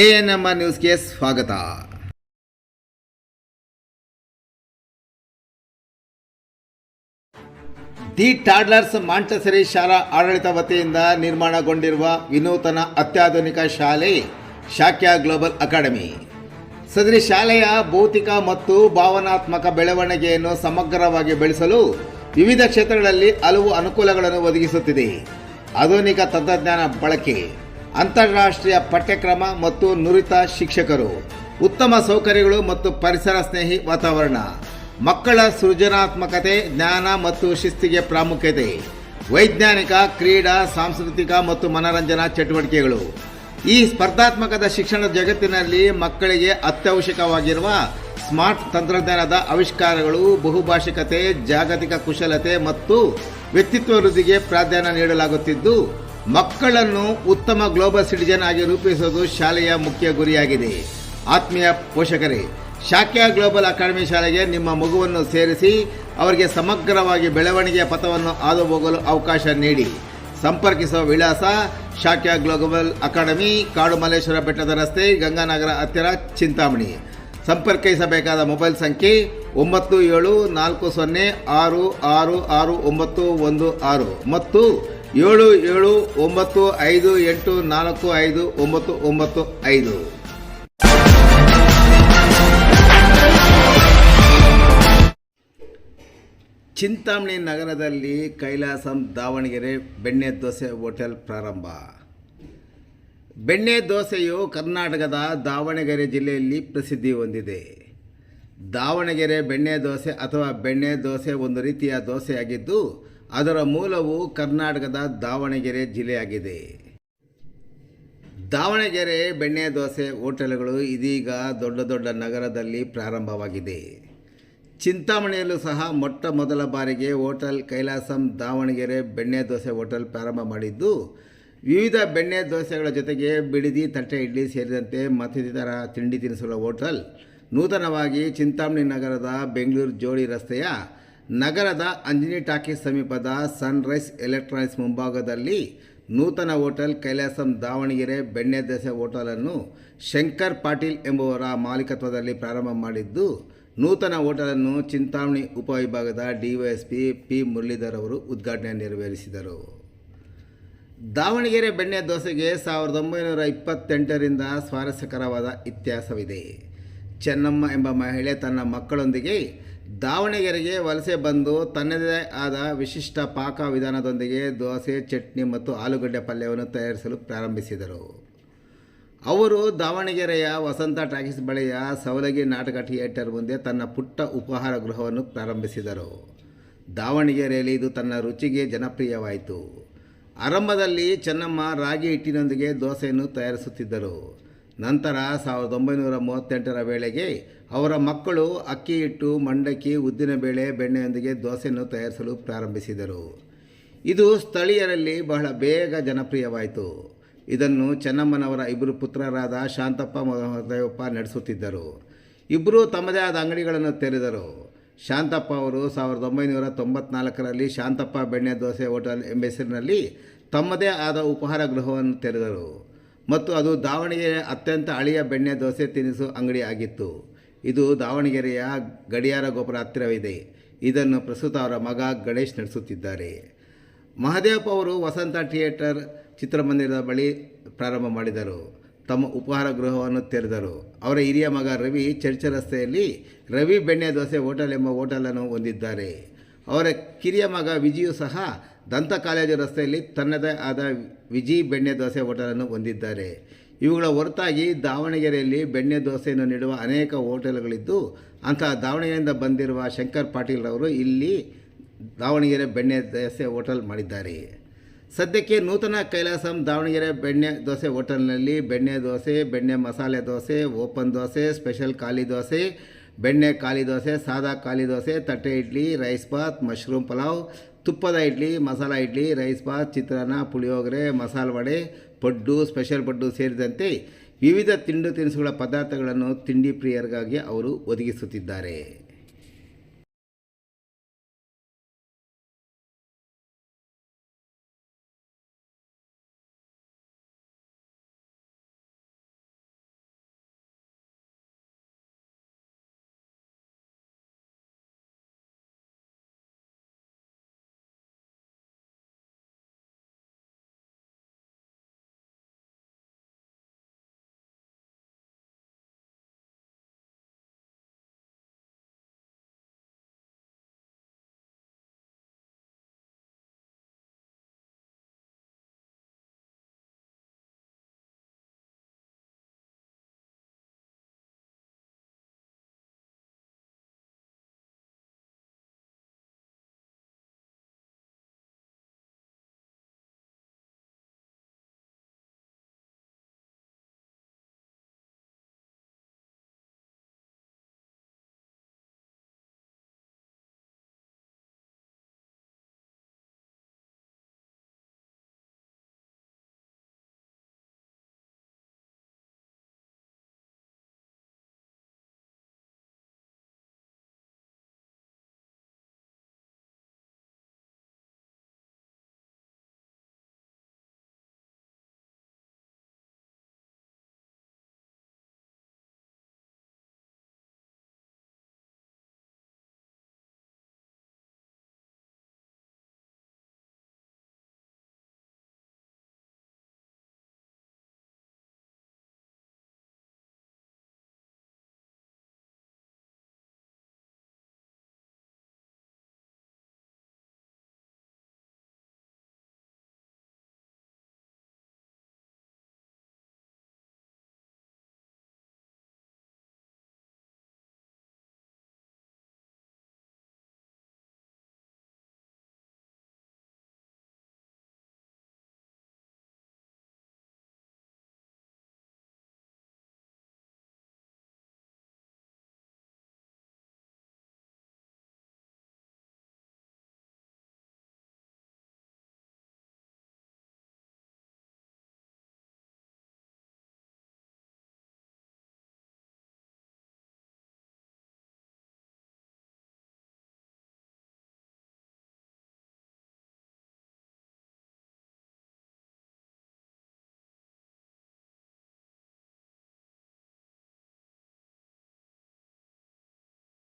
A N M R ನ್ಯೂಸ್ಗೆ ಸ್ವಾಗತ. The ಟಾಡ್ಲರ್ಸ್ Montessori ಶಾಲಾ ಆಡಳಿತ ವತಿಯಿಂದ ನಿರ್ಮಾಣಗೊಂಡಿರುವ ವಿನೂತನ ಅತ್ಯಾಧುನಿಕ ಶಾಲೆ, ಶಾಕ್ಯ ಗ್ಲೋಬಲ್ ಅಕಾಡೆಮಿ. ಸದರಿ ಶಾಲೆಯ ಭೌತಿಕ ಮತ್ತು ಭಾವನಾತ್ಮಕ ಬೆಳವಣಿಗೆಯನ್ನು ಸಮಗ್ರವಾಗಿ ಬೆಳೆಸಲು ವಿವಿಧ ಕ್ಷೇತ್ರಗಳಲ್ಲಿ ಹಲವು ಅನುಕೂಲಗಳನ್ನು ಒದಗಿಸುತ್ತಿದೆ. ಆಧುನಿಕ ತಂತ್ರಜ್ಞಾನ ಬಳಕೆ ಅಂತಾರಾಷ್ಟ್ರೀಯ ಪಠ್ಯಕ್ರಮ ಮತ್ತು ನುರಿತ ಶಿಕ್ಷಕರು, ಉತ್ತಮ ಸೌಕರ್ಯಗಳು ಮತ್ತು ಪರಿಸರ ಸ್ನೇಹಿ ವಾತಾವರಣ, ಮಕ್ಕಳ ಸೃಜನಾತ್ಮಕತೆ, ಜ್ಞಾನ ಮತ್ತು ಶಿಸ್ತಿಗೆ ಪ್ರಾಮುಖ್ಯತೆ, ವೈಜ್ಞಾನಿಕ, ಕ್ರೀಡಾ, ಸಾಂಸ್ಕೃತಿಕ ಮತ್ತು ಮನರಂಜನಾ ಚಟುವಟಿಕೆಗಳು. ಈ ಸ್ಪರ್ಧಾತ್ಮಕದ ಶಿಕ್ಷಣ ಜಗತ್ತಿನಲ್ಲಿ ಮಕ್ಕಳಿಗೆ ಅತ್ಯವಶ್ಯಕವಾಗಿರುವ ಸ್ಮಾರ್ಟ್ ತಂತ್ರಜ್ಞಾನದ ಆವಿಷ್ಕಾರಗಳು ಬಹುಭಾಷಿಕತೆ ಜಾಗತಿಕ ಕುಶಲತೆ ಮತ್ತು ವ್ಯಕ್ತಿತ್ವ ವೃದ್ಧಿಗೆ ಪ್ರಾಧಾನ್ಯ ನೀಡಲಾಗುತ್ತಿದ್ದು ಮಕ್ಕಳನ್ನು ಉತ್ತಮ ಗ್ಲೋಬಲ್ ಸಿಟಿಜನ್ ಆಗಿ ರೂಪಿಸುವುದು ಶಾಲೆಯ ಮುಖ್ಯ ಗುರಿಯಾಗಿದೆ. ಆತ್ಮೀಯ ಪೋಷಕರೇ, ಶಾಖ್ಯ ಗ್ಲೋಬಲ್ ಅಕಾಡೆಮಿ ಶಾಲೆಗೆ ನಿಮ್ಮ ಮಗುವನ್ನು ಸೇರಿಸಿ ಅವರಿಗೆ ಸಮಗ್ರವಾಗಿ ಬೆಳವಣಿಗೆಯ ಪಥವನ್ನು ಹಾದು ಹೋಗಲು ಅವಕಾಶ ನೀಡಿ. ಸಂಪರ್ಕಿಸುವ ವಿಳಾಸ ಶಾಖ್ಯ ಗ್ಲೋಬಲ್ ಅಕಾಡೆಮಿ, ಕಾಡುಮಲ್ಲೇಶ್ವರ ಬೆಟ್ಟದ ರಸ್ತೆ, ಗಂಗಾನಗರ ಹತ್ತಿರ ಚಿಂತಾಮಣಿ. ಸಂಪರ್ಕಿಸಬೇಕಾದ ಮೊಬೈಲ್ ಸಂಖ್ಯೆ ಒಂಬತ್ತು ಏಳು ನಾಲ್ಕು ಸೊನ್ನೆ ಆರು ಆರು ಆರು ಒಂಬತ್ತು ಒಂದು ಆರು ಮತ್ತು ಏಳು ಏಳು ಒಂಬತ್ತು ಐದು ಎಂಟು ನಾಲ್ಕು ಐದು ಒಂಬತ್ತು ಒಂಬತ್ತು ಐದು. ಚಿಂತಾಮಣಿ ನಗರದಲ್ಲಿ ಕೈಲಾಸಂ ದಾವಣಗೆರೆ ಬೆಣ್ಣೆ ದೋಸೆ ಹೋಟೆಲ್ ಪ್ರಾರಂಭ. ಬೆಣ್ಣೆ ದೋಸೆಯು ಕರ್ನಾಟಕದ ದಾವಣಗೆರೆ ಜಿಲ್ಲೆಯಲ್ಲಿ ಪ್ರಸಿದ್ಧಿ ಹೊಂದಿದೆ. ದಾವಣಗೆರೆ ಬೆಣ್ಣೆ ದೋಸೆ ಅಥವಾ ಬೆಣ್ಣೆ ದೋಸೆ ಒಂದು ರೀತಿಯ ದೋಸೆಯಾಗಿದ್ದು ಅದರ ಮೂಲವು ಕರ್ನಾಟಕದ ದಾವಣಗೆರೆ ಜಿಲ್ಲೆಯಾಗಿದೆ. ದಾವಣಗೆರೆ ಬೆಣ್ಣೆ ದೋಸೆ ಹೋಟೆಲ್ಗಳು ಇದೀಗ ದೊಡ್ಡ ದೊಡ್ಡ ನಗರದಲ್ಲಿ ಪ್ರಾರಂಭವಾಗಿದೆ. ಚಿಂತಾಮಣಿಯಲ್ಲೂ ಸಹ ಮೊಟ್ಟ ಮೊದಲ ಬಾರಿಗೆ ಹೋಟೆಲ್ ಕೈಲಾಸಂ ದಾವಣಗೆರೆ ಬೆಣ್ಣೆ ದೋಸೆ ಹೋಟೆಲ್ ಪ್ರಾರಂಭ ಮಾಡಿದ್ದು, ವಿವಿಧ ಬೆಣ್ಣೆ ದೋಸೆಗಳ ಜೊತೆಗೆ ಬಿಡಿದಿ, ತಟ್ಟೆ, ಇಡ್ಲಿ ಸೇರಿದಂತೆ ಮತ್ತಿತರ ತಿಂಡಿ ತಿನಿಸುಗಳ ಹೋಟೆಲ್. ನೂತನವಾಗಿ ಚಿಂತಾಮಣಿ ನಗರದ ಬೆಂಗಳೂರು ಜೋಡಿ ರಸ್ತೆಯ ನಗರದ ಅಂಜನಿ ಟಾಕೀಸ್ ಸಮೀಪದ ಸನ್ರೈಸ್ ಎಲೆಕ್ಟ್ರಾನಿಕ್ಸ್ ಮುಂಭಾಗದಲ್ಲಿ ನೂತನ ಹೋಟೆಲ್ ಕೈಲಾಸಂ ದಾವಣಗೆರೆ ಬೆಣ್ಣೆ ದೋಸೆ ಹೋಟೆಲನ್ನು ಶಂಕರ್ ಪಾಟೀಲ್ ಎಂಬುವರ ಮಾಲೀಕತ್ವದಲ್ಲಿ ಪ್ರಾರಂಭ ಮಾಡಿದ್ದು, ನೂತನ ಹೋಟೆಲನ್ನು ಚಿಂತಾಮಣಿ ಉಪವಿಭಾಗದ ಡಿವೈಎಸ್ಪಿ ಪಿ ಮುರಳೀಧರ್ ಅವರು ಉದ್ಘಾಟನೆ ನೆರವೇರಿಸಿದರು. ದಾವಣಗೆರೆ ಬೆಣ್ಣೆ ದೋಸೆಗೆ ಸಾವಿರದ ಒಂಬೈನೂರ ಇಪ್ಪತ್ತೆಂಟರಿಂದ ಸ್ವಾರಸ್ಯಕರವಾದ ಇತಿಹಾಸವಿದೆ. ಚೆನ್ನಮ್ಮ ಎಂಬ ಮಹಿಳೆ ತನ್ನ ಮಕ್ಕಳೊಂದಿಗೆ ದಾವಣಗೆರೆಗೆ ವಲಸೆ ಬಂದು ತನ್ನದೇ ಆದ ವಿಶಿಷ್ಟ ಪಾಕ ವಿಧಾನದೊಂದಿಗೆ ದೋಸೆ, ಚಟ್ನಿ ಮತ್ತು ಆಲೂಗಡ್ಡೆ ಪಲ್ಯವನ್ನು ತಯಾರಿಸಲು ಪ್ರಾರಂಭಿಸಿದರು. ಅವರು ದಾವಣಗೆರೆಯ ವಸಂತ ಟಾಕೀಸ್ ಬಳಿಯ ಸವಲಗಿ ನಾಟಕ ಥಿಯೇಟರ್ ಮುಂದೆ ತನ್ನ ಪುಟ್ಟ ಉಪಹಾರ ಗೃಹವನ್ನು ಪ್ರಾರಂಭಿಸಿದರು. ದಾವಣಗೆರೆಯಲ್ಲಿ ಇದು ತನ್ನ ರುಚಿಗೆ ಜನಪ್ರಿಯವಾಯಿತು. ಆರಂಭದಲ್ಲಿ ಚೆನ್ನಮ್ಮ ರಾಗಿ ಹಿಟ್ಟಿನೊಂದಿಗೆ ದೋಸೆಯನ್ನು ತಯಾರಿಸುತ್ತಿದ್ದರು. ನಂತರ ಸಾವಿರದ ಒಂಬೈನೂರ ಮೂವತ್ತೆಂಟರ ವೇಳೆಗೆ ಅವರ ಮಕ್ಕಳು ಅಕ್ಕಿ ಹಿಟ್ಟು, ಮಂಡಕ್ಕಿ ಉದ್ದಿನಬೇಳೆ ಬೆಣ್ಣೆಯೊಂದಿಗೆ ದೋಸೆಯನ್ನು ತಯಾರಿಸಲು ಪ್ರಾರಂಭಿಸಿದರು. ಇದು ಸ್ಥಳೀಯರಲ್ಲಿ ಬಹಳ ಬೇಗ ಜನಪ್ರಿಯವಾಯಿತು. ಇದನ್ನು ಚೆನ್ನಮ್ಮನವರ ಇಬ್ಬರು ಪುತ್ರರಾದ ಶಾಂತಪ್ಪ ಮಹದೇವಪ್ಪ ನಡೆಸುತ್ತಿದ್ದರು. ಇಬ್ಬರೂ ತಮ್ಮದೇ ಆದ ಅಂಗಡಿಗಳನ್ನು ತೆರೆದರು. ಶಾಂತಪ್ಪ ಅವರು ಸಾವಿರದ ಒಂಬೈನೂರ ತೊಂಬತ್ನಾಲ್ಕರಲ್ಲಿ ಶಾಂತಪ್ಪ ಬೆಣ್ಣೆ ದೋಸೆ ಹೋಟೆಲ್ ಎಂಬ ಹೆಸರಿನಲ್ಲಿ ತಮ್ಮದೇ ಆದ ಉಪಹಾರ ಗೃಹವನ್ನು ತೆರೆದರು. ಮತ್ತು ಅದು ದಾವಣಗೆರೆ ಅತ್ಯಂತ ಹಳೆಯ ಬೆಣ್ಣೆ ದೋಸೆ ತಿನಿಸು ಅಂಗಡಿ ಆಗಿತ್ತು. ಇದು ದಾವಣಗೆರೆಯ ಗಡಿಯಾರ ಗೋಪುರ ಹತ್ತಿರವಿದೆ. ಇದನ್ನು ಪ್ರಸ್ತುತ ಅವರ ಮಗ ಗಣೇಶ್ ನಡೆಸುತ್ತಿದ್ದಾರೆ. ಮಹದೇವಪ್ಪ ಅವರು ವಸಂತ ಥಿಯೇಟರ್ ಚಿತ್ರಮಂದಿರದ ಬಳಿ ಪ್ರಾರಂಭ ಮಾಡಿದರು. ತಮ್ಮ ಉಪಹಾರ ಗೃಹವನ್ನು ತೆರೆದರು. ಅವರ ಹಿರಿಯ ಮಗ ರವಿ ಚರ್ಚ ರಸ್ತೆಯಲ್ಲಿ ರವಿ ಬೆಣ್ಣೆ ದೋಸೆ ಹೋಟೆಲ್ ಎಂಬ ಹೋಟೆಲನ್ನು ಹೊಂದಿದ್ದಾರೆ. ಅವರ ಕಿರಿಯ ಮಗ ವಿಜಿಯು ಸಹ ದಂತ ಕಾಲೇಜು ರಸ್ತೆಯಲ್ಲಿ ತನ್ನದೇ ಆದ ವಿಜಿ ಬೆಣ್ಣೆ ದೋಸೆ ಹೋಟೆಲನ್ನು ಹೊಂದಿದ್ದಾರೆ. ಇವುಗಳ ಹೊರತಾಗಿ ದಾವಣಗೆರೆಯಲ್ಲಿ ಬೆಣ್ಣೆ ದೋಸೆಯನ್ನು ನೀಡುವ ಅನೇಕ ಹೋಟೆಲ್ಗಳಿದ್ದು, ಅಂತಹ ದಾವಣಗೆರೆಯಿಂದ ಬಂದಿರುವ ಶಂಕರ್ ಪಾಟೀಲ್ ಅವರು ಇಲ್ಲಿ ದಾವಣಗೆರೆ ಬೆಣ್ಣೆ ದೋಸೆ ಹೋಟೆಲ್ ಮಾಡಿದ್ದಾರೆ. ಸದ್ಯಕ್ಕೆ ನೂತನ ಕೈಲಾಸಂ ದಾವಣಗೆರೆ ಬೆಣ್ಣೆ ದೋಸೆ ಹೋಟೆಲ್ನಲ್ಲಿ ಬೆಣ್ಣೆ ದೋಸೆ, ಬೆಣ್ಣೆ ಮಸಾಲೆ ದೋಸೆ, ಓಪನ್ ದೋಸೆ, ಸ್ಪೆಷಲ್ ಖಾಲಿ ದೋಸೆ, ಬೆಣ್ಣೆ ಖಾಲಿ ದೋಸೆ, ಸಾದಾ ಖಾಲಿ ದೋಸೆ, ತಟ್ಟೆ ಇಡ್ಲಿ, ರೈಸ್ ಬಾತ್, ಮಶ್ರೂಮ್ ಪಲಾವ್ ತುಪ್ಪದ ಇಡ್ಲಿ, ಮಸಾಲ ಇಡ್ಲಿ ರೈಸ್ ಬಾತ್ ಚಿತ್ರಾನ್ನ, ಪುಳಿಯೋಗರೆ, ಮಸಾಲ ವಡೆ, ಪಡ್ಡು ಸ್ಪೆಷಲ್ ಪಡ್ಡು ಸೇರಿದಂತೆ ವಿವಿಧ ತಿಂಡಿ ತಿನಿಸುಗಳ ಪದಾರ್ಥಗಳನ್ನು ತಿಂಡಿ ಪ್ರಿಯರಿಗಾಗಿ ಅವರು ಒದಗಿಸುತ್ತಿದ್ದಾರೆ.